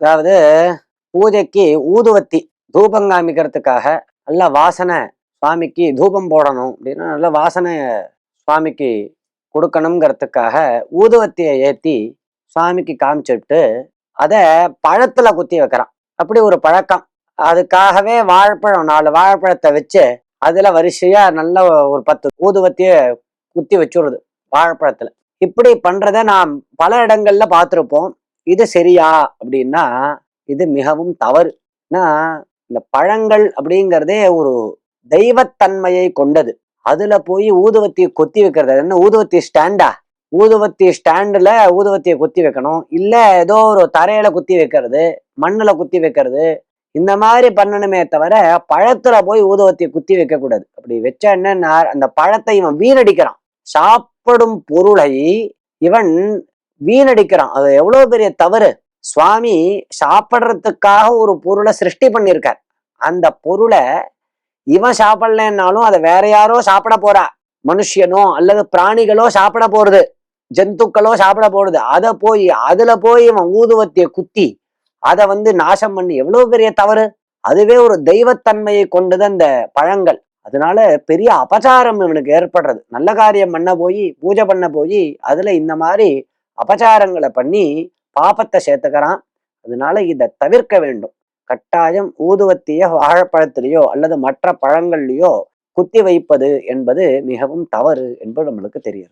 அதாவது பூஜைக்கு ஊதுவத்தி தூபம் காமிக்கிறதுக்காக நல்ல வாசனை சுவாமிக்கு தூபம் போடணும் அப்படின்னா நல்ல வாசனை சுவாமிக்கு கொடுக்கணுங்கிறதுக்காக ஊதுவத்தியை ஏற்றி சுவாமிக்கு காமிச்சிட்டு அதை பழத்தில் குத்தி வைக்கிறான். அப்படி ஒரு பழக்கம். அதுக்காகவே வாழைப்பழம் நாலு வாழைப்பழத்தை வச்சு அதில் வரிசையாக நல்ல ஒரு பத்து ஊதுவத்தியை குத்தி வச்சுடுறது வாழைப்பழத்தில். இப்படி பண்ணுறத நாம் பல இடங்களில் பார்த்துருப்போம். இது சரியா? அப்படின்னா இது மிகவும் தவறு. ஏன்னா இந்த பழங்கள் அப்படிங்கிறதே ஒரு தெய்வத்தன்மையை கொண்டது. அதுல போய் ஊதுவத்தியை கொத்தி வைக்கிறது. என்ன? ஊதுவத்தி ஸ்டாண்டா? ஊதுவத்தி ஸ்டாண்டுல ஊதுவத்தியை குத்தி வைக்கணும். இல்ல ஏதோ ஒரு தரையில குத்தி வைக்கிறது மண்ணுல குத்தி வைக்கிறது. இந்த மாதிரி பண்ணணுமே தவிர பழத்துல போய் ஊதுவத்தியை குத்தி வைக்க கூடாது அப்படி வச்சா என்ன அந்த பழத்தை இவன் வீணடிக்கிறான். சாப்பிடும் பொருளை இவன் வீணடிக்கிறான். அது எவ்வளவு பெரிய தவறு. சுவாமி சாப்பிட்றதுக்காக ஒரு பொருளை சிருஷ்டி பண்ணியிருக்கார். அந்த பொருளை இவன் சாப்பிடலன்னாலும் அதை வேற யாரோ சாப்பிட போறா. மனுஷனோ அல்லது பிராணிகளோ சாப்பிட போறது. ஜந்துக்களோ சாப்பிட போறது. அதை போய் அதுல போய் இவன் ஊதுவத்திய குத்தி அதை வந்து நாசம் பண்ணி எவ்வளவு பெரிய தவறு. அதுவே ஒரு தெய்வத்தன்மையை கொண்டது அந்த பழங்கள். அதனால பெரிய அபச்சாரம் இவனுக்கு ஏற்படுறது. நல்ல காரியம் பண்ண போய் பூஜை பண்ண போய் அதுல இந்த மாதிரி அபச்சாரங்களை பண்ணி பாபத்தை சேர்த்துக்கிறான். அதனால இதை தவிர்க்க வேண்டும். கட்டாயம் ஊதுவத்திய வாழைப்பழத்திலேயோ அல்லது மற்ற பழங்கள்லையோ குத்தி வைப்பது என்பது மிகவும் தவறு என்பது நம்மளுக்கு தெரியும்.